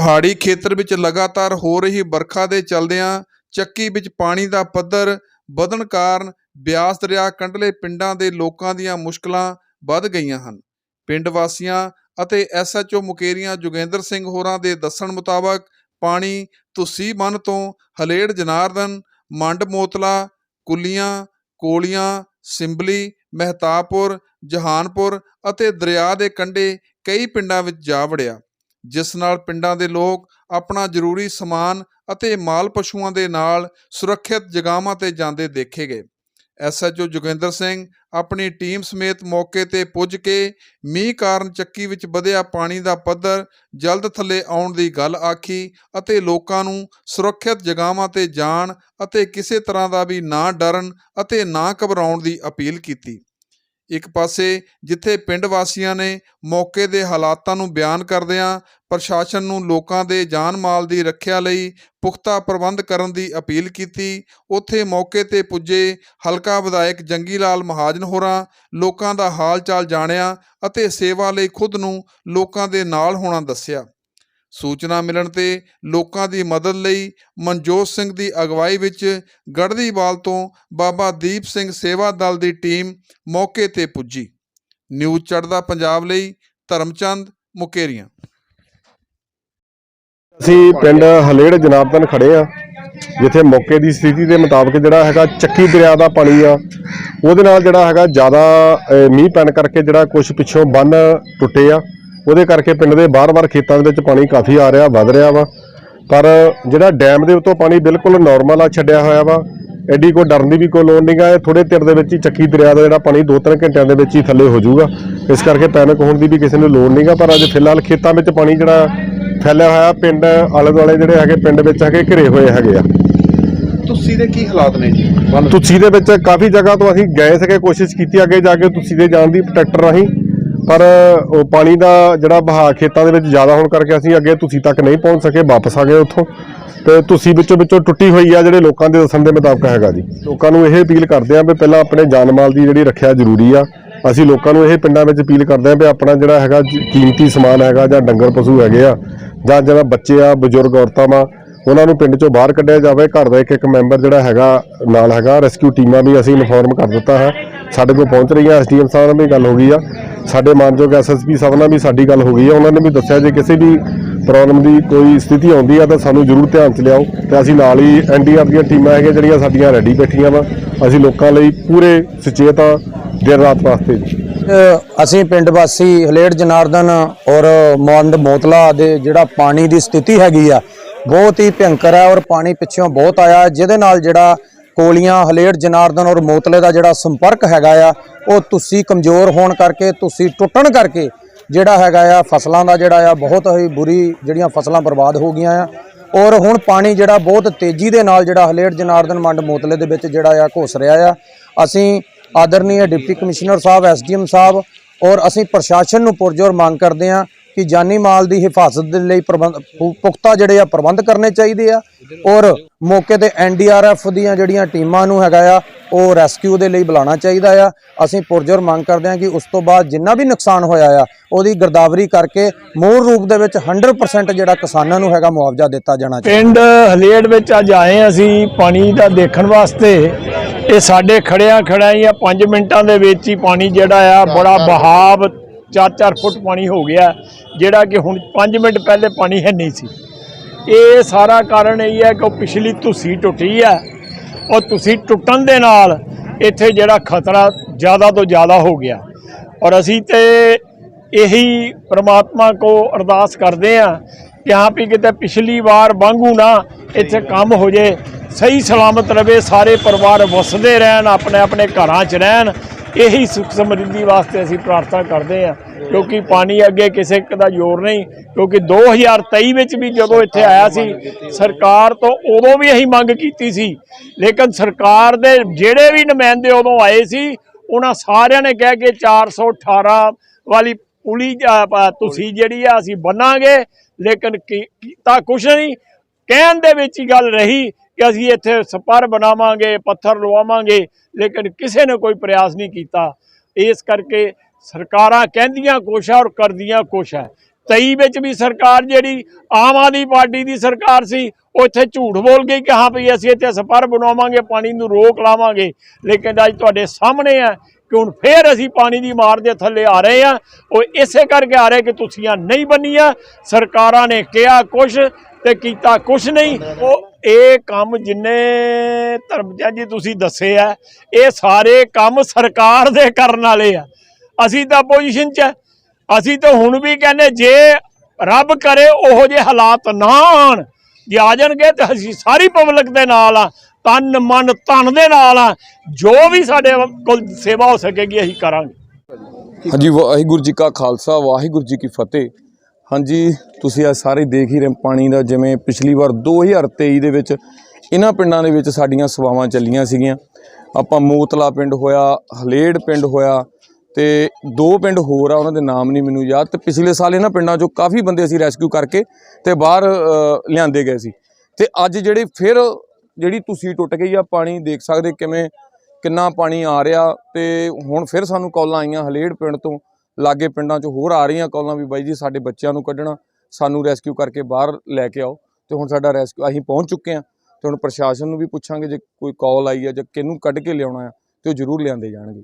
ਪਹਾੜੀ ਖੇਤਰ ਵਿੱਚ ਲਗਾਤਾਰ ਹੋ ਰਹੀ ਵਰਖਾ ਦੇ ਚਲਦਿਆਂ ਚੱਕੀ ਵਿੱਚ ਪਾਣੀ ਦਾ ਪੱਧਰ ਵਧਣ ਕਾਰਨ ਬਿਆਸ ਦਰਿਆ ਕੰਢਲੇ ਪਿੰਡਾਂ ਦੇ ਲੋਕਾਂ ਦੀਆਂ ਮੁਸ਼ਕਲਾਂ ਵੱਧ ਗਈਆਂ ਹਨ। ਪਿੰਡ ਵਾਸੀਆਂ ਅਤੇ ਐਸਐਚਓ ਮੁਕੇਰੀਆਂ ਜੋਗਿੰਦਰ ਸਿੰਘ ਹੋਰਾਂ ਦੇ ਦੱਸਣ ਮੁਤਾਬਕ ਪਾਣੀ ਤੁਸੀਂ ਮਨ ਤੋਂ ਹਲੇੜ ਜਨਾਰਦਨ, ਮੰਡ ਮੋਤਲਾ, ਕੁੱਲੀਆਂ, ਕੋਲੀਆਂ, ਸਿੰਬਲੀ, ਮਹਿਤਾਪੁਰ, ਜਹਾਨਪੁਰ ਅਤੇ ਦਰਿਆ ਦੇ ਕੰਢੇ ਕਈ ਪਿੰਡਾਂ ਵਿੱਚ ਜਾ ਵੜਿਆ। ਜਿਸ ਨਾਲ ਪਿੰਡਾਂ ਦੇ ਲੋਕ ਆਪਣਾ ਜ਼ਰੂਰੀ ਸਮਾਨ ਅਤੇ ਮਾਲ ਪਸ਼ੂਆਂ ਦੇ ਨਾਲ ਸੁਰੱਖਿਅਤ ਜਗ੍ਹਾਵਾਂ ਤੇ ਜਾਂਦੇ ਦੇਖੇ ਗਏ ਐਸਐਚਓ ਜੋਗਿੰਦਰ ਸਿੰਘ ਆਪਣੀ ਟੀਮ ਸਮੇਤ ਮੌਕੇ ਤੇ ਪੁੱਜ ਕੇ ਮੀਂਹ ਕਾਰਨ ਚੱਕੀ ਵਿੱਚ ਵਧਿਆ ਪਾਣੀ ਦਾ ਪੱਧਰ ਜਲਦ ਥੱਲੇ ਆਉਣ ਦੀ ਗੱਲ ਆਖੀ ਅਤੇ ਲੋਕਾਂ ਨੂੰ ਸੁਰੱਖਿਅਤ ਜਗ੍ਹਾਵਾਂ ਤੇ ਜਾਣ ਅਤੇ ਕਿਸੇ ਤਰ੍ਹਾਂ ਦਾ ਵੀ ਨਾ ਡਰਨ ਅਤੇ ਨਾ ਘਬਰਾਉਣ ਦੀ ਅਪੀਲ ਕੀਤੀ। ਇੱਕ ਪਾਸੇ ਜਿੱਥੇ ਪਿੰਡ ਵਾਸੀਆਂ ਨੇ ਮੌਕੇ ਦੇ ਹਾਲਾਤਾਂ ਨੂੰ ਬਿਆਨ ਕਰਦਿਆਂ ਪ੍ਰਸ਼ਾਸਨ ਨੂੰ ਲੋਕਾਂ ਦੇ ਜਾਨ ਮਾਲ ਦੀ ਰੱਖਿਆ ਲਈ ਪੁਖਤਾ ਪ੍ਰਬੰਧ ਕਰਨ ਦੀ ਅਪੀਲ ਕੀਤੀ, ਉੱਥੇ ਮੌਕੇ ਤੇ ਪੁੱਜੇ ਹਲਕਾ ਵਿਧਾਇਕ ਜੰਗੀ ਲਾਲ ਮਹਾਜਨ ਹੋਰਾਂ, ਲੋਕਾਂ ਦਾ ਹਾਲ ਚਾਲ ਜਾਣਿਆ ਅਤੇ ਸੇਵਾ ਲਈ ਖੁਦ ਨੂੰ ਲੋਕਾਂ ਦੇ ਨਾਲ ਹੋਣਾ ਦੱਸਿਆ। ਸੂਚਨਾ ਮਿਲਣ ਤੇ ਲੋਕਾਂ ਦੀ ਮਦਦ ਲਈ ਮਨਜੋਤ ਸਿੰਘ ਦੀ ਅਗਵਾਈ ਵਿੱਚ ਗੜਦੀਵਾਲ ਤੋਂ ਬਾਬਾ ਦੀਪ ਸਿੰਘ ਸੇਵਾ ਦਲ ਦੀ ਟੀਮ ਮੌਕੇ ਤੇ ਪੁੱਜੀ। ਨਿਊਜ਼ ਚੜ੍ਹਦਾ ਪੰਜਾਬ ਲਈ ਧਰਮਚੰਦ ਮੁਕੇਰੀਆਂ। ਅਸੀਂ ਪਿੰਡ ਹਲੇੜ ਜਨਾਬਦਨ ਖੜੇ ਆ ਜਿੱਥੇ ਮੌਕੇ ਦੀ ਸਥਿਤੀ ਦੇ ਮੁਤਾਬਕ ਜਿਹੜਾ ਹੈਗਾ ਚੱਕੀ ਦਰਿਆ ਦਾ ਪਾਣੀ ਆ, ਉਹਦੇ ਨਾਲ ਜਿਹੜਾ ਹੈਗਾ ਜ਼ਿਆਦਾ ਮੀਂਹ ਪੈਣ ਕਰਕੇ ਜਿਹੜਾ ਕੁਝ ਪਿੱਛੋਂ ਬੰਨ ਟੁੱਟੇ ਆ। ਉਹਦੇ ਕਰਕੇ ਪਿੰਡ ਦੇ ਬਾਰ-ਬਾਰ ਖੇਤਾਂ ਦੇ ਵਿੱਚ ਪਾਣੀ ਕਾਫੀ ਆ ਰਿਹਾ ਵੱਧ ਰਿਹਾ ਵਾ। ਪਰ ਜਿਹੜਾ ਡੈਮ ਦੇ ਉੱਤੋਂ ਪਾਣੀ ਬਿਲਕੁਲ ਨਾਰਮਲ ਆ ਛੱਡਿਆ ਹੋਇਆ ਵਾ। ਐਡੀ ਕੋਈ ਡਰਨ ਦੀ ਵੀ ਕੋਈ ਲੋੜ ਨਹੀਂਗਾ ਇਹ ਥੋੜੇ ਚਿਰ ਦੇ ਵਿੱਚ ਹੀ ਚੱਕੀ ਦਰਿਆ ਦਾ ਜਿਹੜਾ ਪਾਣੀ 2-3 ਘੰਟਿਆਂ ਦੇ ਵਿੱਚ ਹੀ ਥੱਲੇ ਹੋ ਜਾਊਗਾ। ਇਸ ਕਰਕੇ ਪੈਨਿਕ ਹੋਣ ਦੀ ਵੀ ਕਿਸੇ ਨੂੰ ਲੋੜ ਨਹੀਂਗਾ ਪਰ ਅੱਜ ਫਿਲਹਾਲ ਖੇਤਾਂ ਵਿੱਚ ਪਾਣੀ ਜਿਹੜਾ ਫੈਲਿਆ ਹੋਇਆ ਪਿੰਡ ਆਲੇ ਦੁਆਲੇ ਜਿਹੜੇ ਹੈਗੇ ਪਿੰਡ ਵਿੱਚ ਹੈਗੇ ਘਿਰੇ ਹੋਏ ਹੈਗੇ ਆ। ਤੁਸੀਂ ਦੇ ਕੀ ਹਾਲਾਤ ਨੇ ਜੀ? ਤੁਸੀ ਦੇ ਵਿੱਚ ਕਾਫੀ ਜਗ੍ਹਾ ਤੋਂ ਅਸੀਂ ਗਏ ਸੀਗੇ ਕੋਸ਼ਿਸ਼ ਕੀਤੀ ਅੱਗੇ ਜਾ ਕੇ ਤੁਸੀ ਦੇ ਜਾਣ ਦੀ ਟਰੈਕਟਰ ਰਾਹੀਂ। ਪਰ ਉਹ ਪਾਣੀ ਦਾ ਜਿਹੜਾ ਬਹਾਅ ਖੇਤਾਂ ਦੇ ਵਿੱਚ ਜ਼ਿਆਦਾ ਹੋਣ ਕਰਕੇ ਅਸੀਂ ਅੱਗੇ ਤੁਸੀਂ ਤੱਕ ਨਹੀਂ ਪਹੁੰਚ ਸਕੇ, ਵਾਪਸ ਆ ਗਏ ਉੱਥੋਂ। ਤੇ ਤੁਸੀਂ ਵਿੱਚੋਂ ਵਿੱਚੋਂ ਟੁੱਟੀ ਹੋਈ ਆ ਜਿਹੜੇ ਲੋਕਾਂ ਦੇ ਦੱਸਣ ਦੇ ਮੁਤਾਬਕ ਹੈਗਾ ਜੀ। ਲੋਕਾਂ ਨੂੰ ਇਹ ਅਪੀਲ ਕਰਦੇ ਆ ਵੀ ਪਹਿਲਾਂ ਆਪਣੇ ਜਾਨ ਮਾਲ ਦੀ ਜਿਹੜੀ ਰੱਖਿਆ ਜ਼ਰੂਰੀ ਆ। ਅਸੀਂ ਲੋਕਾਂ ਨੂੰ ਇਹ ਪਿੰਡਾਂ ਵਿੱਚ ਅਪੀਲ ਕਰਦੇ ਆ ਵੀ ਆਪਣਾ ਜਿਹੜਾ ਹੈਗਾ ਕੀਮਤੀ ਸਮਾਨ ਹੈਗਾ ਜਾਂ ਡੰਗਰ ਪਸ਼ੂ ਹੈਗੇ ਆ, ਜਾਂ ਜਿਹੜਾ ਬੱਚੇ ਆ, ਬਜ਼ੁਰਗ ਔਰਤਾਂ ਵਾ, ਉਹਨਾਂ ਨੂੰ ਪਿੰਡ ਚੋਂ ਬਾਹਰ ਕੱਢਿਆ ਜਾਵੇ। ਘਰ ਦਾ ਇੱਕ ਇੱਕ ਮੈਂਬਰ ਜਿਹੜਾ ਹੈਗਾ ਨਾਲ ਹੈਗਾ। ਰੈਸਕਿਊ ਟੀਮਾਂ ਵੀ ਅਸੀਂ ਇਨਫੋਰਮ ਕਰ ਦਿੱਤਾ ਹੈ। ਸਾਡੇ ਕੋਲ ਪਹੁੰਚ ਰਹੀਆਂ ਐਸਡੀਐਮ ਸਾਹਿਬ ਨਾਲ ਵੀ ਗੱਲ ਹੋ ਗਈ ਆ। ਸਾਡੇ ਮਾਨਯੋਗ ਐਸਐਸਪੀ ਸਾਹਿਬ ਨਾਲ ਵੀ ਸਾਡੀ ਗੱਲ ਹੋ ਗਈ ਆ ਉਹਨਾਂ ਨੇ ਵੀ ਦੱਸਿਆ ਜੇ ਕਿਸੇ ਵੀ ਪ੍ਰੋਬਲਮ ਦੀ ਕੋਈ ਸਥਿਤੀ ਆਉਂਦੀ ਆ ਤਾਂ ਸਾਨੂੰ ਜ਼ਰੂਰ ਧਿਆਨ ਚ ਲਿਆਓ ਤੇ ਅਸੀਂ ਨਾਲ ਹੀ ਐਨਡੀਆਰ ਦੀਆਂ ਟੀਮਾਂ ਹੈਗੀਆਂ ਜਿਹੜੀਆਂ ਸਾਡੀਆਂ ਰੈਡੀ ਬੈਠੀਆਂ ਵਾ। ਅਸੀਂ ਲੋਕਾਂ ਲਈ ਪੂਰੇ ਸੁਚੇਤ ਆ ਦਿਨ ਰਾਤ ਵਾਸਤੇ। ਅਸੀਂ ਪਿੰਡ ਵਾਸੀ ਹਲੇੜ ਜਨਾਰਦਨ ਔਰ ਮੰਡ ਮੋਤਲਾ ਦੇ ਜਿਹੜਾ ਪਾਣੀ ਦੀ ਸਥਿਤੀ ਹੈਗੀ ਆ, ਬਹੁਤ ਹੀ ਭਿਅੰਕਰ ਹੈ ਔਰ ਪਾਣੀ ਪਿੱਛੋਂ ਬਹੁਤ ਆਇਆ। ਜਿਹਦੇ ਨਾਲ ਜਿਹੜਾ ਕੋਲੀਆਂ, ਹਲੇੜ, ਜਨਾਰਦਨ ਔਰ ਮੋਤਲੇ ਦਾ ਜਿਹੜਾ ਸੰਪਰਕ ਹੈਗਾ ਆ, ਉਹ ਤੁਸੀਂ ਕਮਜ਼ੋਰ ਹੋਣ ਕਰਕੇ, ਤੁਸੀਂ ਟੁੱਟਣ ਕਰਕੇ ਜਿਹੜਾ ਹੈਗਾ ਆ, ਫਸਲਾਂ ਦਾ ਜਿਹੜਾ ਆ, ਬਹੁਤ ਹੀ ਬੁਰੀ ਜਿਹੜੀਆਂ ਫਸਲਾਂ ਬਰਬਾਦ ਹੋ ਗਈਆਂ ਆ। ਔਰ ਹੁਣ ਪਾਣੀ ਜਿਹੜਾ ਬਹੁਤ ਤੇਜ਼ੀ ਦੇ ਨਾਲ ਜਿਹੜਾ ਹਲੇੜ, ਜਨਾਰਦਨ ਮੰਡ ਮੋਤਲੇ ਦੇ ਵਿੱਚ ਜਿਹੜਾ ਆ ਘੁਸ ਰਿਹਾ ਆ। ਅਸੀਂ ਆਦਰਨੀय ਡਿਪਟੀ ਕਮਿਸ਼ਨਰ ਸਾਹਿਬ, ਐਸਡੀਐਮ ਸਾਹਿਬ ਔਰ ਅਸੀਂ ਪ੍ਰਸ਼ਾਸਨ ਨੂੰ ਪੁਰਜੋਰ ਮੰਗ ਕਰਦੇ ਹਾਂ ਕਿ ਜਾਨੀ ਮਾਲ ਦੀ ਹਿਫਾਜ਼ਤ ਦੇ ਲਈ ਪ੍ਰਬੰਧ ਪੁ- ਪੁਖਤਾ ਜਿਹੜੇ ਆ ਪ੍ਰਬੰਧ ਕਰਨੇ ਚਾਹੀਦੇ ਆ। ਔਰ ਮੌਕੇ ਤੇ ਐਨਡੀਆਰਐਫ ਦੀਆਂ ਜਿਹੜੀਆਂ ਟੀਮਾਂ ਨੂੰ ਹੈਗਾ ਆ, ਉਹ ਰੈਸਕਿਊ ਦੇ ਲਈ ਬੁਲਾਉਣਾ ਚਾਹੀਦਾ ਆ। ਅਸੀਂ ਪੁਰਜੋਰ ਮੰਗ ਕਰਦੇ ਹਾਂ ਕਿ ਉਸ ਤੋਂ ਬਾਅਦ ਜਿੰਨਾ ਵੀ ਨੁਕਸਾਨ ਹੋਇਆ ਆ, ਉਹਦੀ ਗਿਰਦਾਵਰੀ ਕਰਕੇ ਮੂਲ ਰੂਪ ਦੇ ਵਿੱਚ 100% ਜਿਹੜਾ ਕਿਸਾਨਾਂ ਨੂੰ ਹੈਗਾ ਮੁਆਵਜ਼ਾ ਦਿੱਤਾ ਜਾਣਾ ਚਾਹੀਦਾ। ਪਿੰਡ ਹਲੇੜ ਵਿੱਚ ਅੱਜ ਆਏ ਅਸੀਂ ਪਾਣੀ ਦਾ ਦੇਖਣ ਵਾਸਤੇ। ਇਹ ਸਾਡੇ ਖੜਿਆਂ ਖੜਿਆਂ ਹੀ ਆ 5 ਮਿੰਟਾਂ ਦੇ ਵਿੱਚ ਹੀ ਪਾਣੀ ਜਿਹੜਾ ਆ, ਬੜਾ ਬਹਾਵ 4-4 ਫੁੱਟ ਪਾਣੀ ਹੋ ਗਿਆ ਜਿਹੜਾ ਕਿ ਹੁਣ 5 ਮਿੰਟ ਪਹਿਲੇ ਪਾਣੀ ਹੈ ਨਹੀਂ ਸੀ। ਇਹ ਸਾਰਾ ਕਾਰਨ ਇਹ ਹੈ ਕਿ ਉਹ ਪਿਛਲੀ ਧੁੱਸੀ ਟੁੱਟੀ ਹੈ ਉਹ ਧੁੱਸੀ ਟੁੱਟਣ ਦੇ ਨਾਲ ਇੱਥੇ ਜਿਹੜਾ ਖਤਰਾ ਜ਼ਿਆਦਾ ਤੋਂ ਜ਼ਿਆਦਾ ਹੋ ਗਿਆ। ਔਰ ਅਸੀਂ ਤੇ ਇਹੀ ਪ੍ਰਮਾਤਮਾ ਕੋ ਅਰਦਾਸ ਕਰਦੇ ਆ ਕਿ ਹਾਂ ਵੀ ਕਿਤੇ ਪਿਛਲੀ ਵਾਰ ਵਾਂਗੂ ਨਾ ਇੱਥੇ ਕੰਮ ਹੋ ਜੇ ਸਹੀ ਸਲਾਮਤ ਰਵੇ ਸਾਰੇ ਪਰਿਵਾਰ ਵਸਦੇ ਰਹਿਣ ਆਪਣੇ ਆਪਣੇ ਘਰਾਂ 'ਚ ਰਹਿਣ ਇਹੀ ਸੁਖ ਸਮਰਿੱਧੀ ਵਾਸਤੇ ਅਸੀਂ ਪ੍ਰਾਰਥਨਾ ਕਰਦੇ ਆ ਕਿਉਂਕਿ ਪਾਣੀ ਅੱਗੇ ਕਿਸੇ ਇੱਕ ਦਾ ਜ਼ੋਰ ਨਹੀਂ ਕਿਉਂਕਿ 2023 ਵਿੱਚ ਵੀ ਜਦੋਂ ਇੱਥੇ ਆਇਆ ਸੀ ਸਰਕਾਰ ਤੋਂ ਉਦੋਂ ਵੀ ਇਹੀ ਮੰਗ ਕੀਤੀ ਸੀ ਲੇਕਿਨ ਸਰਕਾਰ ਦੇ ਜਿਹੜੇ ਵੀ ਨੁਮਾਇੰਦੇ ਉਦੋਂ ਆਏ ਸੀ ਉਹਨਾਂ ਸਾਰਿਆਂ ਨੇ ਕਹਿ ਕੇ 418 ਵਾਲੀ ਪੁਲੀ ਤੁਸੀਂ ਜਿਹੜੀ ਆ ਅਸੀਂ ਬੰਨਾਂਗੇ ਲੇਕਿਨ ਕੀਤਾ ਕੁਛ ਨਹੀਂ। ਕਹਿਣ ਦੇ ਵਿੱਚ ਹੀ ਗੱਲ ਰਹੀ ਕਿ ਅਸੀਂ ਇੱਥੇ ਸਪਰ ਬਣਾਵਾਂਗੇ, ਪੱਥਰ ਲਵਾਵਾਂਗੇ, ਲੇਕਿਨ ਕਿਸੇ ਨੇ ਕੋਈ ਪ੍ਰਯਾਸ ਨਹੀਂ ਕੀਤਾ। ਇਸ ਕਰਕੇ ਸਰਕਾਰਾਂ ਕਹਿੰਦੀਆਂ ਕੁਛ ਆ ਔਰ ਕਰਦੀਆਂ ਕੁਛ ਹੈ 23 ਵਿੱਚ ਵੀ ਸਰਕਾਰ ਜਿਹੜੀ ਆਮ ਆਦਮੀ ਪਾਰਟੀ ਦੀ ਸਰਕਾਰ ਸੀ, ਉਹ ਇੱਥੇ ਝੂਠ ਬੋਲ ਗਈ ਕਿ ਹਾਂ ਵੀ ਅਸੀਂ ਇੱਥੇ ਸਪਰ ਬਣਾਵਾਂਗੇ, ਪਾਣੀ ਨੂੰ ਰੋਕ ਲਾਵਾਂਗੇ। ਲੇਕਿਨ ਅੱਜ ਤੁਹਾਡੇ ਸਾਹਮਣੇ ਆ ਕਿ ਹੁਣ ਫੇਰ ਅਸੀਂ ਪਾਣੀ ਦੀ ਮਾਰ ਦੇ ਥੱਲੇ ਆ ਰਹੇ ਆ। ਉਹ ਇਸੇ ਕਰਕੇ ਆ ਰਹੇ ਕਿ ਤੁਸੀਂ ਨਹੀਂ ਬੰਨੀਆਂ। ਸਰਕਾਰਾਂ ਨੇ ਕਿਹਾ ਕੁਛ ਤੇ ਕੀਤਾ ਕੁਛ ਨਹੀਂ। ਉਹ ਇਹ ਕੰਮ ਜਿੰਨੇ ਧਰਮਚੰਦ ਜੀ ਤੁਸੀਂ ਦੱਸੇ ਆ, ਇਹ ਸਾਰੇ ਕੰਮ ਸਰਕਾਰ ਦੇ ਕਰਨ ਵਾਲੇ ਆ। ਅਸੀਂ ਤਾਂ ਪੋਜੀਸ਼ਨ 'ਚ ਆ। ਅਸੀਂ ਤਾਂ ਹੁਣ ਵੀ ਕਹਿੰਦੇ ਜੇ ਰੱਬ ਕਰੇ ਉਹੋ ਜਿਹੇ ਹਾਲਾਤ ਨਾ ਆਣ ਜੇ ਆ ਜਾਣਗੇ ਤਾਂ ਅਸੀਂ ਸਾਰੀ ਪਬਲਿਕ ਦੇ ਨਾਲ ਆ, ਤਨ ਮਨ ਧਨ ਦੇ ਨਾਲ ਆ, ਜੋ ਵੀ ਸਾਡੇ ਕੋਲ ਸੇਵਾ ਹੋ ਸਕੇਗੀ, ਅਸੀਂ ਕਰਾਂਗੇ। ਹਾਂਜੀ, ਵਾਹਿਗੁਰੂ ਜੀ ਕਾ ਖਾਲਸਾ, ਵਾਹਿਗੁਰੂ ਜੀ ਕੀ ਫਤਿਹ। ਹਾਂਜੀ, ਤੁਸੀਂ ਆ ਸਾਰੇ ਦੇਖ ਹੀ ਰਹੇ ਪਾਣੀ ਦਾ, ਜਿਵੇਂ ਪਿਛਲੀ ਵਾਰ 2023 ਦੇ ਵਿੱਚ ਇਹਨਾਂ ਪਿੰਡਾਂ ਦੇ ਵਿੱਚ ਸਾਡੀਆਂ ਸੇਵਾਵਾਂ ਚੱਲੀਆਂ ਸੀਗੀਆਂ। ਆਪਾਂ ਮੋਤਲਾ ਪਿੰਡ ਹੋਇਆ, ਹਲੇੜ ਪਿੰਡ ਹੋਇਆ ਤੇ ਦੋ ਪਿੰਡ ਹੋਰ ਆ, ਉਹਨਾਂ ਦੇ ਨਾਮ ਨਹੀਂ ਮੈਨੂੰ ਯਾਦ। ਤੇ ਪਿਛਲੇ ਸਾਲ ਇਹਨਾਂ ਪਿੰਡਾਂ ਚੋਂ ਕਾਫੀ ਬੰਦੇ ਅਸੀਂ ਰੈਸਕਿਊ ਕਰਕੇ ਤੇ ਬਾਹਰ ਲਿਆਂਦੇ ਗਏ ਸੀ। ਤੇ ਅੱਜ ਜਿਹੜੇ ਫਿਰ ਜਿਹੜੀ ਤੁਸੀਂ ਟੁੱਟ ਗਈ ਆ ਪਾਣੀ, ਦੇਖ ਸਕਦੇ ਕਿਵੇਂ ਕਿੰਨਾ ਪਾਣੀ ਆ ਰਿਹਾ ਤੇ ਹੁਣ ਫਿਰ ਸਾਨੂੰ ਕਾਲਾਂ ਆਈਆਂ ਹਲੇੜ ਪਿੰਡ ਤੋਂ। ਲਾਗੇ ਪਿੰਡਾਂ 'ਚ ਹੋਰ ਆ ਰਹੀਆਂ ਕਾਲਾਂ ਵੀ ਬਾਈ ਜੀ ਸਾਡੇ ਬੱਚਿਆਂ ਨੂੰ ਕੱਢਣਾ, ਸਾਨੂੰ ਰੈਸਕਿਊ ਕਰਕੇ ਬਾਹਰ ਲੈ ਕੇ ਆਓ ਤੇ ਹੁਣ ਸਾਡਾ ਰੈਸਕਿਊ ਅਸੀਂ ਪਹੁੰਚ ਚੁੱਕੇ ਹਾਂ ਤੇ ਹੁਣ ਪ੍ਰਸ਼ਾਸਨ ਨੂੰ ਵੀ ਪੁੱਛਾਂਗੇ ਜੇ ਕੋਈ ਕਾਲ ਆਈ ਆ ਜਾਂ ਕਿਹਨੂੰ ਕੱਢ ਕੇ ਲਿਆਉਣਾ ਆ ਤੇ ਉਹ ਜ਼ਰੂਰ ਲਿਆਂਦੇ ਜਾਣਗੇ।